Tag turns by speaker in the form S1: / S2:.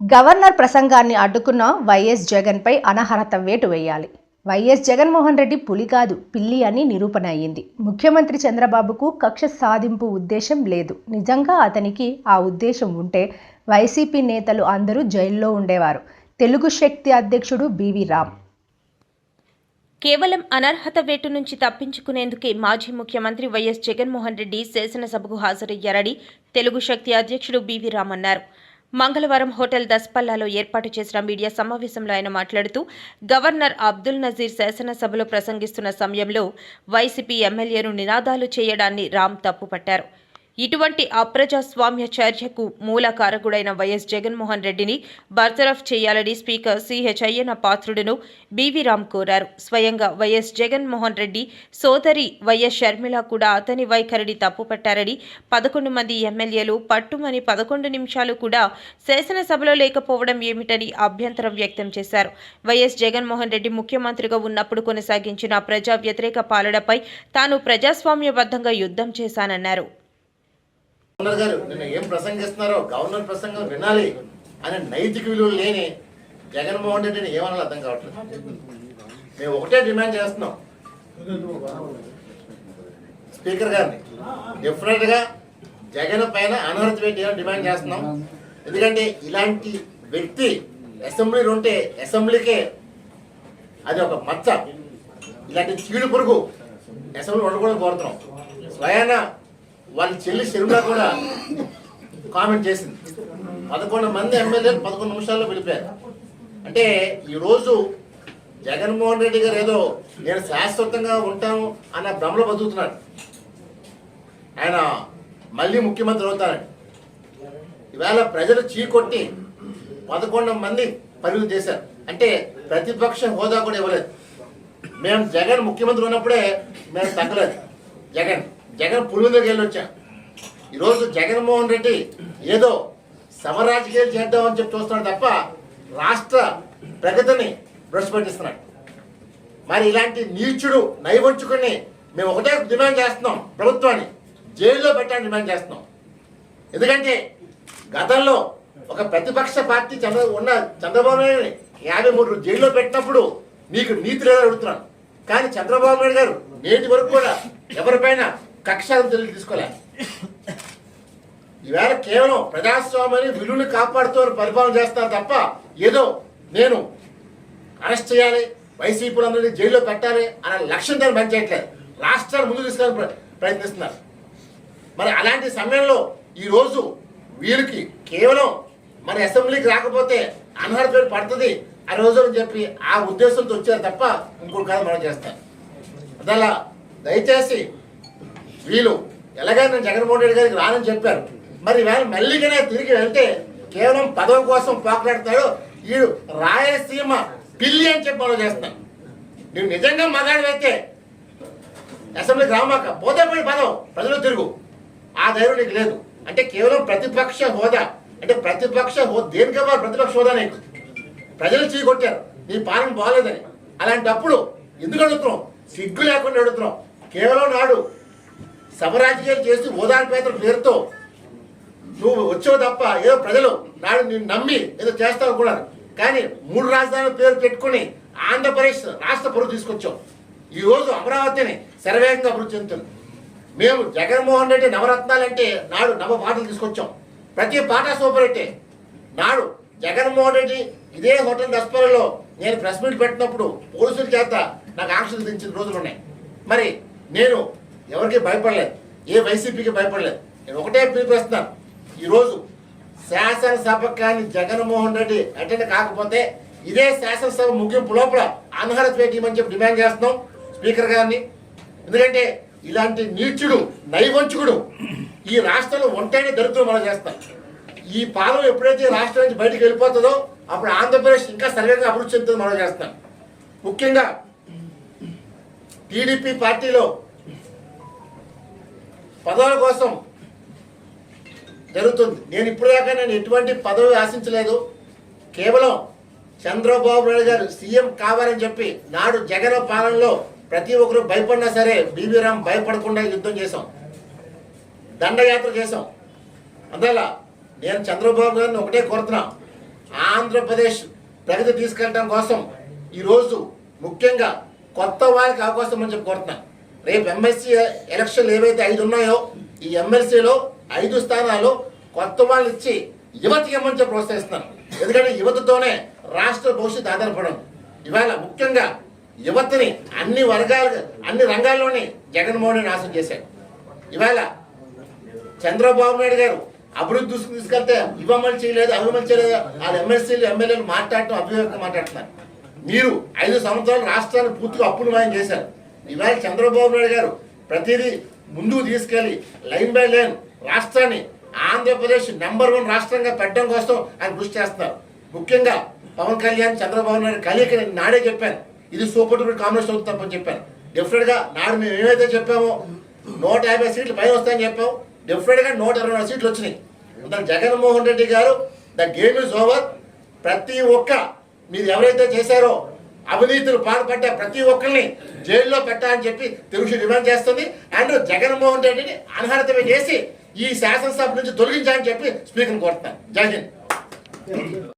S1: Governor ప్రసంగాన్ని అడ్డుకున్న YS జగన్పై అనర్హత వేటు వేయాలి. వైఎస్ జగన్మోహన్ రెడ్డి పులి కాదు పిల్లి అని నిరూపణ అయ్యింది. ముఖ్యమంత్రి చంద్రబాబుకు కక్ష సాధింపు ఉద్దేశం లేదు. నిజంగా అతనికి ఆ ఉద్దేశం ఉంటే వైసీపీ నేతలు అందరూ జైల్లో ఉండేవారు. తెలుగు శక్తి అధ్యక్షుడు బివి రామ్.
S2: కేవలం అనర్హత వేటు నుంచి తప్పించుకునేందుకే మాజీ ముఖ్యమంత్రి వైఎస్ జగన్మోహన్ రెడ్డి శాసనసభకు హాజరయ్యారని తెలుగు శక్తి అధ్యక్షుడు బీవీ రామ్ అన్నారు. మంగళవారం హోటల్ దస్పల్లాలో ఏర్పాటు చేసిన మీడియా సమావేశంలో ఆయన మాట్లాడుతూ గవర్నర్ అబ్దుల్ నజీర్ శాసనసభలో ప్రసంగిస్తున్న సమయంలో వైసీపీ ఎమ్మెల్యేను నినాదాలు చేయడాన్ని రామ్ తప్పుపట్టారు. ఇటువంటి అప్రజాస్వామ్య చర్యకు మూల కారకుడైన వైఎస్ జగన్మోహన్ రెడ్డిని బర్తరఫ్ చేయాలని స్పీకర్ సిహెచ్ అయ్యన్న పాత్రుడును బీవీ రామ్ కోరారు. స్వయంగా వైఎస్ జగన్మోహన్ రెడ్డి సోదరి వైఎస్ షర్మిల కూడా అతని వైఖరిని తప్పుపట్టారని పదకొండు మంది ఎమ్మెల్యేలు పట్టుమని పదకొండు నిమిషాలు కూడా శాసనసభలో లేకపోవడం ఏమిటని అభ్యంతరం వ్యక్తం చేశారు. వైఎస్ జగన్మోహన్ రెడ్డి ముఖ్యమంత్రిగా ఉన్నప్పుడు కొనసాగించిన ప్రజా వ్యతిరేక పాలనపై తాను ప్రజాస్వామ్యబద్ధంగా యుద్ధం చేశానన్నారు.
S3: గవర్నర్ గారు నిన్న ఏం ప్రసంగిస్తున్నారో గవర్నర్ ప్రసంగం వినాలి అనే నైతిక విలువలు లేని జగన్మోహన్ రెడ్డిని ఏమనాలి అర్థం కావట్లేదు. మేము ఒకటే డిమాండ్ చేస్తున్నాం. స్పీకర్ గారిని. డెఫినెట్గా జగన్ పైన అనర్హత వేటి డిమాండ్ చేస్తున్నాం. ఎందుకంటే ఇలాంటి వ్యక్తి అసెంబ్లీలో ఉంటే అసెంబ్లీకే అది ఒక మచ్చ. ఇలాంటి చీడు పురుగు అసెంబ్లీ ఉండకూడదు కోరుతున్నాం. స్వయాన వాళ్ళ చెల్లి శర్మిల కూడా కామెంట్ చేసింది. పదకొండు మంది ఎమ్మెల్యేలు పదకొండు నిమిషాల్లో పిలిపారు. అంటే ఈరోజు జగన్మోహన్ రెడ్డి గారు ఏదో నేను శాశ్వతంగా ఉంటాను అన్న భ్రమలో బతుకుతున్నాడు. ఆయన మళ్ళీ ముఖ్యమంత్రి అవుతారని. ఈవేళ ప్రజలు చీకొట్టి పదకొండు మంది పరుగులు చేశారు. అంటే ప్రతిపక్ష హోదా కూడా ఇవ్వలేదు. మేము జగన్ ముఖ్యమంత్రి ఉన్నప్పుడే మేము తగ్గలేదు. జగన్ జగన్ పులి దగ్గరికి వెళ్ళి వచ్చా ఈరోజు జగన్మోహన్ రెడ్డి ఏదో సమరాజకీయాలు చేద్దామని చెప్పి చూస్తున్నాడు తప్ప రాష్ట్ర ప్రగతిని భ్రష్పట్టిస్తున్నాడు మరి ఇలాంటి నీచుడు నైవంచుకుని మేము ఒకటే డిమాండ్ చేస్తున్నాం ప్రభుత్వాన్ని. జైల్లో పెట్టాలని డిమాండ్ చేస్తున్నాం. ఎందుకంటే గతంలో ఒక ప్రతిపక్ష పార్టీ చంద్ర ఉన్న చంద్రబాబు నాయుడు యాభై మూడు జైల్లో పెట్టినప్పుడు మీకు నీతి లేదని అడుగుతున్నాను. కానీ చంద్రబాబు నాయుడు గారు నేటి వరకు కూడా ఎవరిపైన కక్షాలు తెలియ తీసుకోలే. ఈవేళ కేవలం ప్రజాస్వామ్యాన్ని విలువని కాపాడుతూ పరిపాలన చేస్తారు తప్ప ఏదో నేను అరెస్ట్ చేయాలి వైసీపీలందరినీ జైల్లో పెట్టాలి అనే లక్ష్యం దాన్ని పనిచేయట్లేదు రాష్ట్రాన్ని ముందు తీసుకుని ప్ర- ప్రయత్నిస్తున్నారు. మరి అలాంటి సమయంలో ఈరోజు వీరికి కేవలం మన అసెంబ్లీకి రాకపోతే అనర్హత పేరు పడుతుంది ఆ రోజు అని చెప్పి ఆ ఉద్దేశంతో వచ్చారు తప్ప ఇంకోటి కాదు మనం చేస్తారు అదలా దయచేసి వీళ్ళు ఎలాగైనా నేను జగన్మోహన్ రెడ్డి గారికి రానని చెప్పారు. మరి వేళ మళ్ళీగానే తిరిగి వెళ్తే కేవలం పదవి కోసం పోకలాడతాడు వీడు రాయలసీమ పిల్లి అని చెప్పి మనం చేస్తాం నువ్వు నిజంగా మగాడివైతే అసెంబ్లీకి రామాక పోతే పోయి పదం ప్రజలు తిరుగు. ఆ ధైర్యం నీకు లేదు. అంటే కేవలం ప్రతిపక్ష హోదా. అంటే ప్రతిపక్ష హోదా దేనికి ఇవ్వాలి ప్రతిపక్ష హోదా నీకు. ప్రజలు చీకొట్టారు నీ పాలన బాగాలేదని. అలాంటప్పుడు ఎందుకు అడుగుతున్నాం సిగ్గు లేకుండా అడుగుతున్నాం కేవలం నాడు సమరాజకీయాలు చేస్తూ చేసి పేదల పేరుతో నువ్వు వచ్చావు తప్ప ఏదో ప్రజలు నాడు నిన్ను నమ్మి ఏదో చేస్తావు కూడా. కానీ మూడు రాజధానుల పేరు పెట్టుకుని ఆంధ్రప్రదేశ్ రాష్ట్ర పరువు తీసుకొచ్చాం ఈ రోజు అమరావతిని శరవేగంగా అభివృద్ధి చెందుతుంది. మేము జగన్మోహన్ రెడ్డి నవరత్నాలంటే నాడు నవ పాటలు తీసుకొచ్చాం. ప్రతి పాట సూపర్ అయితే నాడు జగన్మోహన్ రెడ్డి ఇదే హోటల్ దస్పరలో నేను ప్రెస్ మీట్ పెట్టినప్పుడు పోలీసుల చేత నాకు ఆంక్షలు దించిన రోజులు ఉన్నాయి మరి నేను ఎవరికి భయపడలేదు ఏ వైసీపీకి భయపడలేదు నేను ఒకటే పిలిపిస్తున్నాను ఈరోజు శాసనసభ కానీ జగన్మోహన్ రెడ్డి అటెండ్ కాకపోతే ఇదే శాసనసభ ముగింపు లోపల అనర్హత వేయమని చెప్పి డిమాండ్ చేస్తున్నాం స్పీకర్ గారిని. ఎందుకంటే ఇలాంటి నీచుడు నైవంచుకుడు ఈ రాష్ట్రంలో ఒంటైన దరిద్రం మనం చేస్తాం. ఈ పాలన ఎప్పుడైతే ఈ రాష్ట్రం నుంచి బయటకు వెళ్ళిపోతుందో అప్పుడు ఆంధ్రప్రదేశ్ ఇంకా సర్వేగా అభివృద్ధి చెందుతుంది మనం చేస్తాం ముఖ్యంగా టీడీపీ పార్టీలో పదవుల కోసం జరుగుతుంది. నేను ఇప్పటిదాకా నేను ఎటువంటి పదవి ఆశించలేదు. కేవలం చంద్రబాబు నాయుడు గారు సీఎం కావాలని చెప్పి నాడు జగన్ పాలనలో ప్రతి ఒక్కరు భయపడినా సరే బీబీ రామ్ భయపడకుండా యుద్ధం చేశాం. దండయాత్ర చేశాం. అందువల్ల నేను చంద్రబాబు గారిని ఒకటే కోరుతున్నా. ఆంధ్రప్రదేశ్ ప్రగతి తీసుకెళ్ళడం కోసం ఈరోజు ముఖ్యంగా కొత్త వాళ్ళకి అవకాశం అని చెప్పి కోరుతున్నాను రేపు ఎమ్మెల్సీ ఎలక్షన్లు ఏవైతే ఐదు ఉన్నాయో ఈ ఎమ్మెల్సీలో ఐదు స్థానాలు కొత్త వాళ్ళు ఇచ్చి యువతకి ఇవ్వమని చెప్పి ప్రోత్సహిస్తున్నాను. ఎందుకంటే యువతతోనే రాష్ట్ర భవిష్యత్తు ఆధారపడం ఇవాళ ముఖ్యంగా యువతని అన్ని వర్గాలు అన్ని రంగాల్లోని జగన్మోహన్ నాశనం చేశాడు. ఇవాళ చంద్రబాబు నాయుడు గారు అభివృద్ధి తీసుకెళ్తే ఇవ్వమని చేయలేదు అభిమని చేయలేదు. వాళ్ళ ఎమ్మెల్సీలు ఎమ్మెల్యేలు మాట్లాడటం అభివేకంగా మాట్లాడుతున్నారు. మీరు ఐదు సంవత్సరాలు రాష్ట్రాన్ని పూర్తిగా అప్పులు మాయం చేశారు. ఇవాళ చంద్రబాబు నాయుడు గారు ప్రతిదీ ముందుకు తీసుకెళ్ళి లైన్ బై లైన్ రాష్ట్రాన్ని ఆంధ్రప్రదేశ్ నెంబర్ వన్ రాష్ట్రంగా పెట్టడం కోసం ఆయన కృషి చేస్తున్నారు. ముఖ్యంగా పవన్ కళ్యాణ్ చంద్రబాబు నాయుడు కలియక నేను నాడే చెప్పాను. ఇది సూపర్ డూపర్ కాంబినేషన్ తప్పని చెప్పాను. డెఫినెట్గా నాడు మేము ఏమైతే చెప్పామో నూట యాభై సీట్లు పైన వస్తాయని చెప్పాం. డెఫినెట్గా నూట ఇరవై సీట్లు వచ్చినాయి. దాని జగన్మోహన్ రెడ్డి గారు ద గేమ్ ఇస్ ఓవర్. ప్రతి ఒక్క మీరు ఎవరైతే చేశారో అవినీతులు పాల్పడ్డ ప్రతి ఒక్కరిని జైల్లో పెట్టాలని చెప్పి తెలుగు డిమాండ్ చేస్తుంది. అండ్ జగన్మోహన్ రెడ్డిని అనర్హత చేసి ఈ శాసనసభ నుంచి తొలగించాలని చెప్పి స్పీకర్ కోరుతాను జై హింద్.